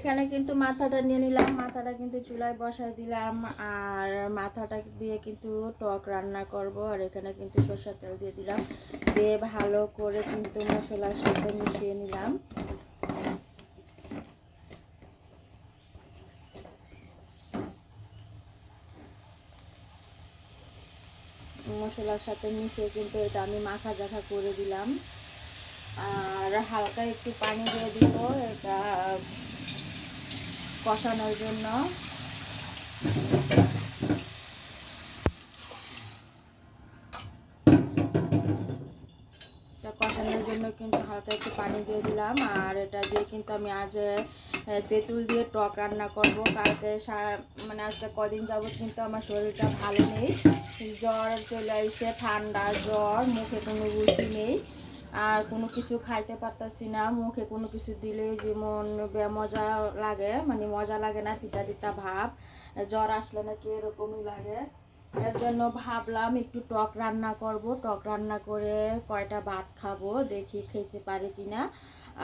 এখানে কিন্তু মাথাটা নিয়ে নিলাম, মাথাটা কিন্তু চুলায় বসাই দিলাম আর মাথাটা দিয়ে কিন্তু টক রান্না করব আর এখানে কিন্তু সরষের তেল দিয়ে দিলাম, দিয়ে ভালো করে কিন্তু মশলার সাথে মিশিয়ে নিলাম। মশলার সাথে মিশিয়ে কিন্তু এটা আমি মাখা জাখা করে দিলাম। আর হালকা একটু পানি দিয়ে দিব, এটা কষানোর জন্য। কষানোর জন্য কিন্তু হালকা একটু পানি দিয়ে দিলাম। আর এটা দিয়ে কিন্তু আমি আজ তেঁতুল দিয়ে টক রান্না করব। কালকে মানে আজকে কদিন যাবত কিন্তু আমার শরীরটা ভালো নেই। জ্বর চলে আসছে ঠান্ডা জ্বর, মুখে কোনো রুচি নেই। আর কোনো কিছু খাইতে পারতাছি না, মুখে কোনো কিছু দিলে যেমন মজা লাগে মানে মজা লাগে না, তিতা তিতা ভাব, জ্বর আসলে নাকি এরকমই লাগে। এর জন্য ভাবলাম একটু টক রান্না করব, টক রান্না করে কয়টা ভাত খাব, দেখি খেতে পারি কিনা।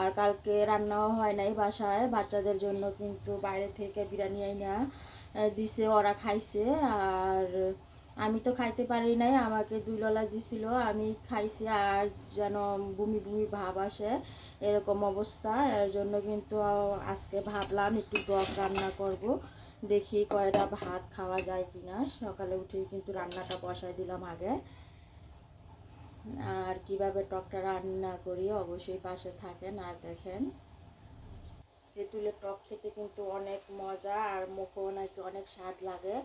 আর কালকে রান্নাও হয় নাই বাসায়, বাচ্চাদের জন্য কিন্তু বাইরে থেকে বিরিয়ানি আইনা দিছে, ওরা খাইছে, আর আমি তো খাইতে পারি নাই, আমাকে দুই ললা দিছিল, আমি খাইছি আর যেন বমি বমি ভাব আসে এরকম অবস্থা, এর জন্য কিন্তু আজকে ভাবলাম একটু টক রান্না করব, দেখি কয়টা ভাত খাওয়া যায় কিনা। সকালে উঠেই কিন্তু রান্নাটা বসাই দিলাম আগে। আর কীভাবে টকটা রান্না করি অবশ্যই পাশে থাকেন আর দেখেন। তেঁতুলের টক খেতে কিন্তু অনেক মজা আর মুখেও নাকি অনেক স্বাদ লাগে।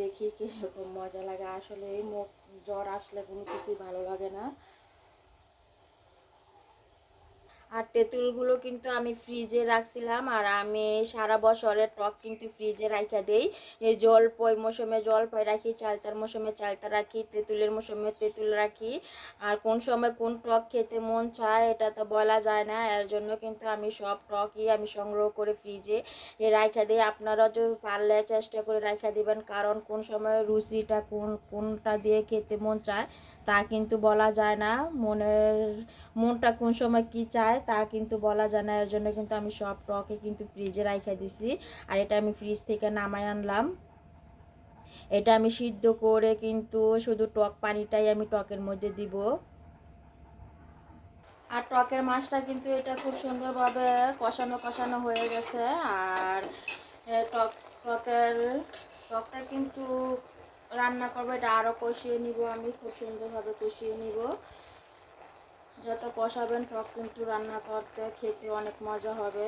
দেখি কীরকম মজা লাগে। আসলে এই মুখ জ্বর আসলে কোনো কিছুই ভালো লাগে না। আর তেঁতুলগুলো কিন্তু আমি ফ্রিজে রাখছিলাম আর আমি সারা বছরের টক কিন্তু ফ্রিজে রাখা দেই। এই জলপই মৌসুমে জলপই রাখি, চালতার মৌসুমে চালতা রাখি, তেঁতুলের মৌসুমে তেঁতুল রাখি। আর কোন সময় কোন টক খেতে মন চায় এটা তো বলা যায় না, এর জন্য কিন্তু আমি সব টকই আমি সংগ্রহ করে ফ্রিজে রাখা দিই। আপনারা যদি পারলে চেষ্টা করে রাখা দিবেন, কারণ কোন সময় রুচিটা কোন, কোনটা দিয়ে খেতে মন চায় তা কিন্তু বলা যায় না। মনের, মনটা কোন সময় কি চায় তা কিন্তু বলা যায় না। জন্য কিন্তু আমি সব টকে কিন্তু ফ্রিজে রাখা দিছি। আর এটা আমি ফ্রিজ থেকে নামাই আনলাম। এটা আমি সিদ্ধ করে কিন্তু শুধু টক পানিটাই আমি টকের মধ্যে দিব। আর টকের মাছটা কিন্তু এটা খুব সুন্দরভাবে কষানো কষানো হয়ে গেছে। আর টক, টকের, টকটা কিন্তু রান্না করব, এটা আরও কষিয়ে নিব আমি, খুব সুন্দরভাবে কষিয়ে নিব। যত কষাবেন টক কিন্তু রান্না করতে খেতে অনেক মজা হবে।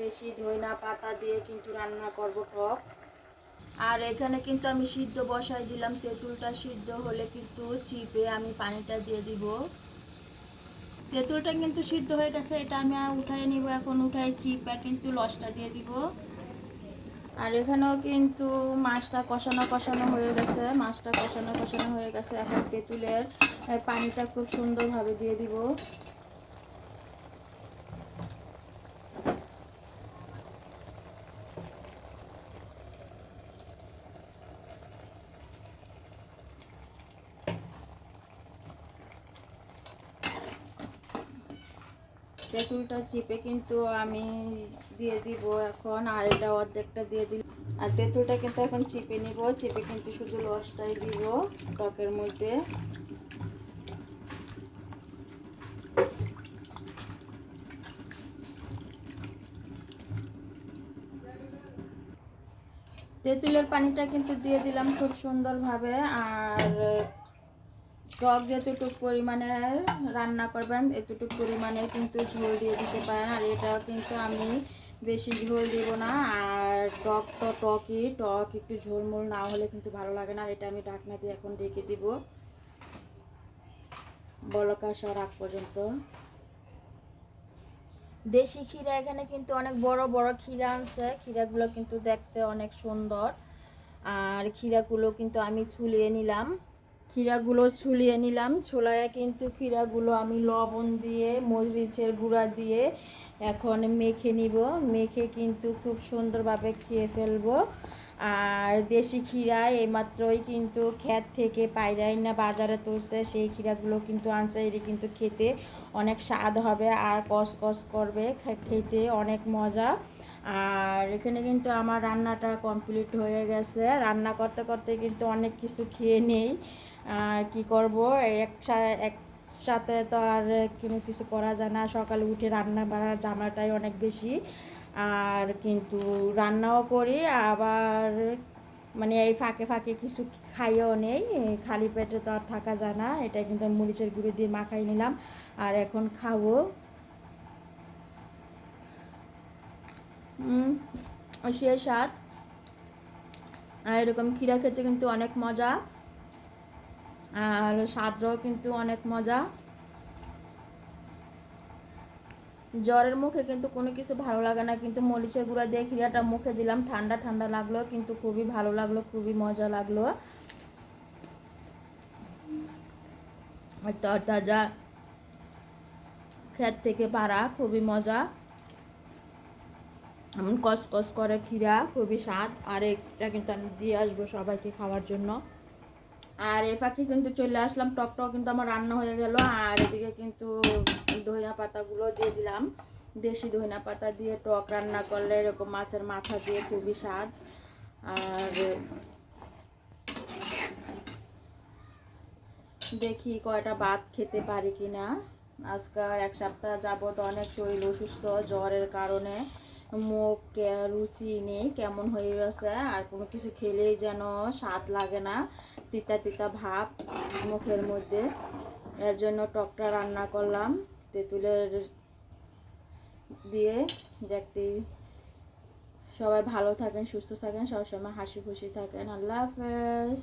দেশি ধইনা পাতা দিয়ে কিন্তু রান্না করব টক। আর এখানে কিন্তু আমি সিদ্ধ বসাই দিলাম, তেঁতুলটা সিদ্ধ হলে কিন্তু চিপে আমি পানিটা দিয়ে দিব। তেঁতুলটা কিন্তু সিদ্ধ হয়ে গেছে, এটা আমি উঠাই নিব, এখন উঠাই চিপে কিন্তু লসটা দিয়ে দিব। আর এখানেও কিন্তু মাছটা কষানো কষানো হয়ে গেছে, মাছটা কষানো কষানো হয়ে গেছে। এখন তেঁতুলের পানিটা খুব সুন্দরভাবে দিয়ে দিব। তেঁতুলটা চিপে কিন্তু আমি দিয়ে দিব এখন, আর এটা অর্ধেকটা দিয়ে দিল। আর তেঁতুলটা কিন্তু এখন চিপে নিব, চিপে কিন্তু শুধু রসটাই দিব টকের মধ্যে। তেঁতুলের পানিটা কিন্তু দিয়ে দিলাম খুব সুন্দরভাবে, আর টক যেতটুক পরিমাণে রান্না করবেন, এতটুকু পরিমাণে কিন্তু ঝোল দিয়ে দিতে পারেন। আর এটাও কিন্তু আমি বেশি ঝোল দিব না, আর টক তো টকই, টক একটু ঝোলমোল না হলে কিন্তু ভালো লাগে না, আর এটা আমি ঢাকনা দিয়ে এখন রেখে দিব। বলক আসার আগ পর্যন্ত। দেশি ক্ষীরা এখানে কিন্তু অনেক বড় বড় ক্ষীরা আনছে। ক্ষীরাগুলো কিন্তু দেখতে অনেক সুন্দর। আর ক্ষীরাগুলো কিন্তু আমি ছুলিয়ে নিলাম। ক্ষীরাগুলো ছুলিয়ে নিলাম। ছোলায় কিন্তু ক্ষীরাগুলো আমি লবণ দিয়ে, মরিচের গুঁড়া দিয়ে এখন মেখে নিব। মেখে কিন্তু খুব সুন্দরভাবে খেয়ে ফেলব। আর দেশি ক্ষীরা এইমাত্রই কিন্তু ক্ষেত থেকে পাইরাই না বাজারে তুলছে, সেই ক্ষীরাগুলো কিন্তু আনছে এটি কিন্তু খেতে অনেক স্বাদ হবে আর কস কস করবে খেতে অনেক মজা। আর এখানে কিন্তু আমার রান্নাটা কমপ্লিট হয়ে গেছে। রান্না করতে করতে কিন্তু অনেক কিছু খেয়ে নেই। আর কি করব? একসাথে একসাথে তো আর কোনো কিছু করা যায় না। সকালে উঠে রান্না বাড়ার জামাটাই অনেক বেশি। আর কিন্তু রান্নাও করি, আবার মানে এই ফাঁকে ফাঁকে কিছু খাইও নেই। খালি পেটে তো আর থাকা যায় না। এটা কিন্তু মরিচের গুঁড়ো দিয়ে মাখাই নিলাম। আর এখন খাব। সে স্বাদ। আর এরকম ক্ষীরা খেতে কিন্তু অনেক মজা। আর স্বাদটাও কিন্তু অনেক মজা। জ্বরের মুখে কিন্তু কোনো কিছু ভালো লাগে না, কিন্তু মরিচের গুঁড়া দিয়ে ক্ষীরাটা মুখে দিলাম, ঠান্ডা ঠান্ডা লাগল, কিন্তু খুবই ভালো লাগল, খুবই মজা লাগল। তরতাজা ক্ষেত থেকে পারা, খুবই মজা। এমন কস কস করে ক্ষীরা, খুবই স্বাদ। আর এটা কিন্তু আমি দিয়ে আসব সবাইকে খাওয়ার জন্য। আর এ ফাঁকে কিন্তু চলে আসলাম টকটাও কিন্তু আমার রান্না হয়ে গেল। আর এদিকে কিন্তু ধইনা পাতাগুলো দিয়ে দিলাম। দেশি ধইনা পাতা দিয়ে টক রান্না করলে এরকম মাছের মাথা দিয়ে খুবই স্বাদ। আর দেখি কয়টা ভাত খেতে পারি কি না আজকে এক সপ্তাহ যাবত অনেক শরীর অসুস্থ, জ্বরের কারণে। মুখ রুচি নেই, কেমন হয়ে গেছে, আর কোনো কিছু খেলেই যেন স্বাদ লাগে না, তিতা তিতা ভাব মুখের মধ্যে। এর জন্য টকটা রান্না করলাম, তেঁতুলের দিয়ে দেখতে। সবাই ভালো থাকেন, সুস্থ থাকেন, সবসময় হাসি খুশি থাকেন। আল্লাহ হাফেজ।